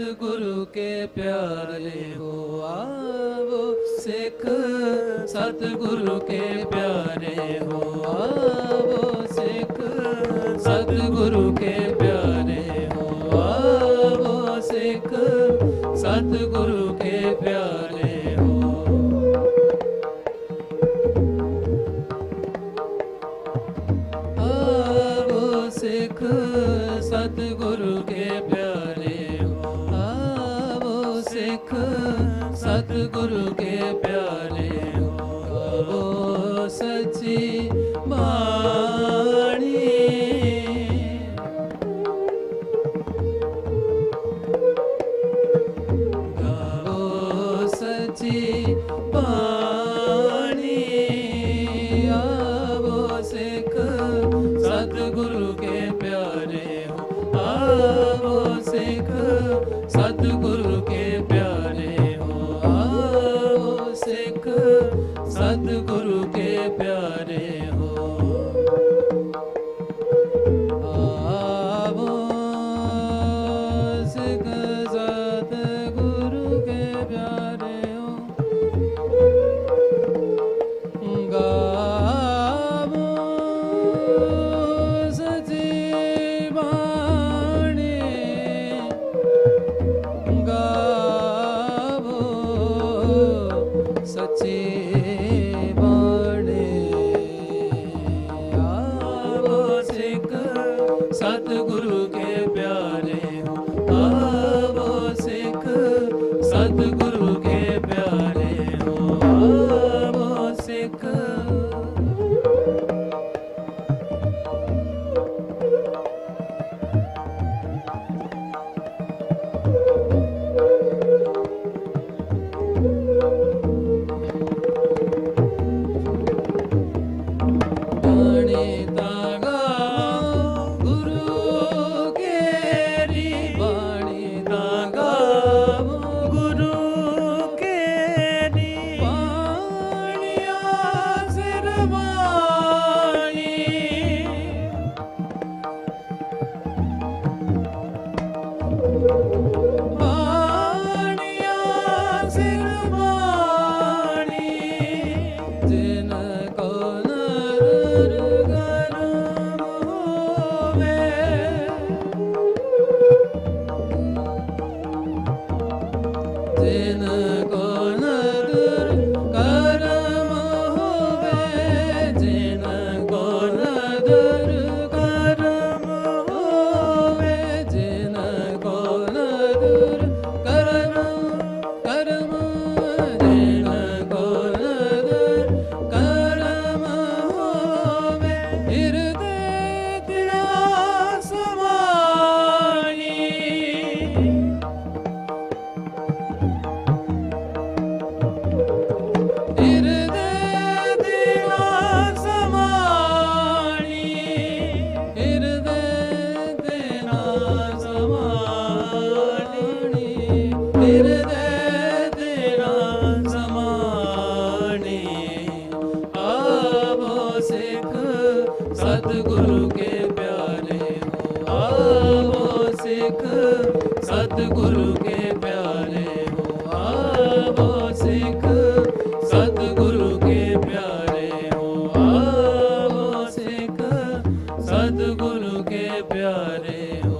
ਸਿੱਖ ਸਤਿਗੁਰੂ ਕੇ ਪਿਆਰੇ ਹੋ ਆਵੋ ਸਿੱਖ। ਸਤਿਗੁਰੂ ਕੇ ਪਿਆਰੇ ਹੋ ਆਵੋ ਸਿੱਖ। ਸਤਿਗੁਰੂ ਕੇ ਪਿਆਰੇ ਹੋ ਆਵੋ ਸਿੱਖ। ਸਤਿਗੁਰੂ ਕੇ ਪਿਆਰੇ ਹੋ। ਸਿੱਖ। ਸਤਿਗੁਰੂ ਕੇ ਪਿਆਰੇ ਸਤਿਗੁਰੂ ਕੇ ਪਿਆਰੇ ਹੋ ਆਵੋ ਸੱਚੀ ਬਾਣੀ। ਗਾਵੋ ਸੱਚੀ ਬਾਣੀ ਆਵੋ ਸਤਿਗੁਰੂ ਕੇ ਸਤਿਗੁਰੂ ਕੇ ਪਿਆਰੇ ਹੋ। ਆਵੋ ਸਿੱਖ ਸਤਿਗੁਰੂ ਕੇ ਪਿਆਰੇ ਹੋ। ਆਵੋ ਸਿੱਖ ਸਤਿਗੁਰੂ ਕੇ ਪਿਆਰੇ ਹੋ। ਆਵੋ ਸਿੱਖ ਸਤਿਗੁਰੂ ਕੇ ਪਿਆਰੇ ਹੋ।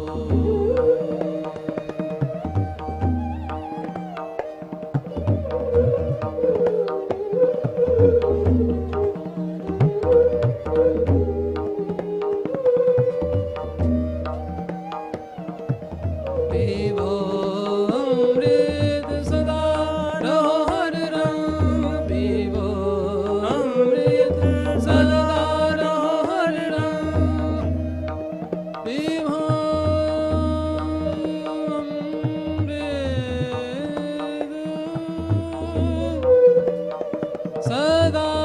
さが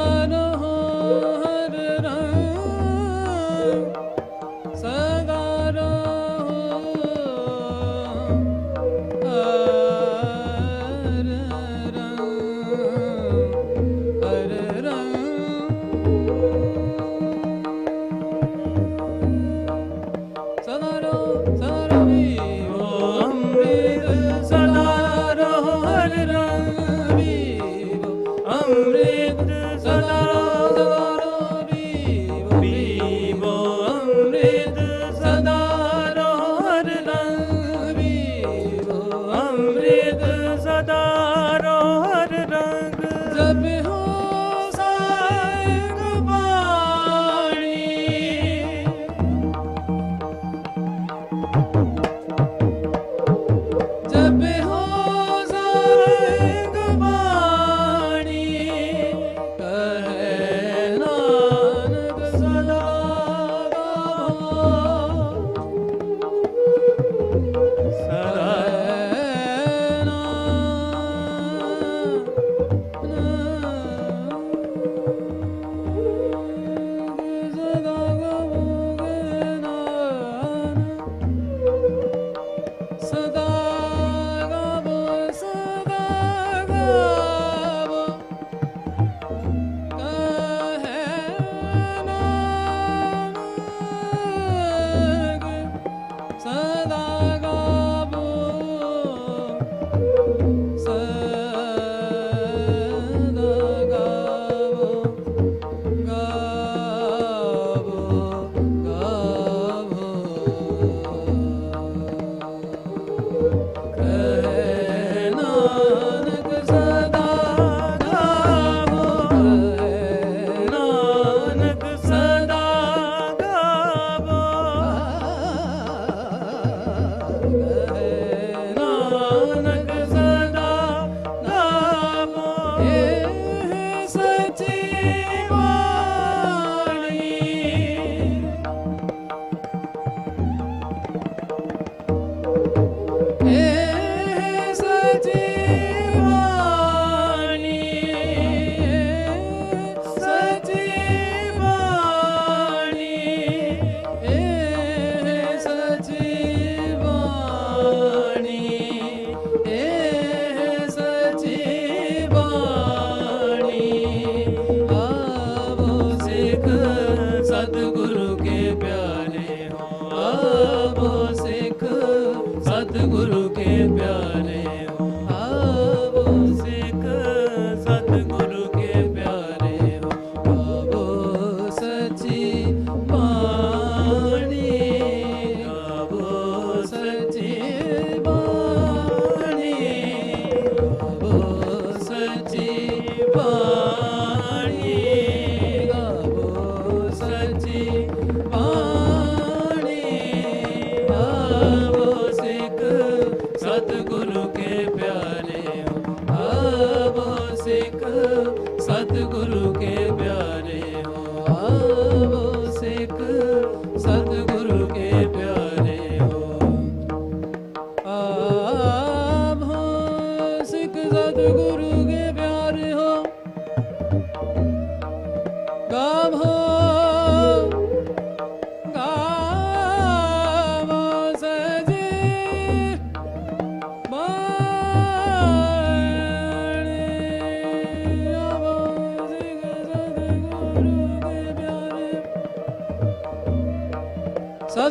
Sada.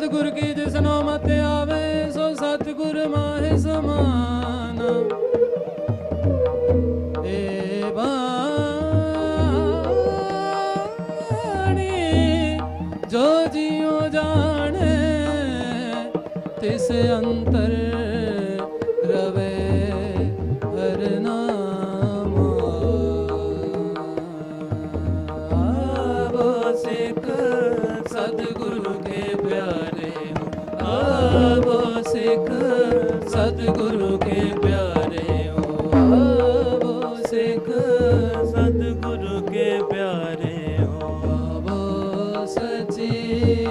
ਸਤਿਗੁਰ ਕੀ ਜਿਸਨੋ ਮਤ ਆਵੇ ਸੋ ਸਤਿਗੁਰ ਮਾਹਿ ਸਮਾਨ। ਜੋ ਜਿਉ ਜਾਣੇ ਤਿਸ ਅੰਤਰ ਸਿੱਖ ਸਤਿਗੁਰੂ ਕੇ ਪਿਆਰੇ ਹੋ। ਆਵੋ ਸਿੱਖ ਸਤਿਗੁਰੂ ਕੇ ਪਿਆਰੇ ਹੋ। ਆਵੋ ਸੱਚੇ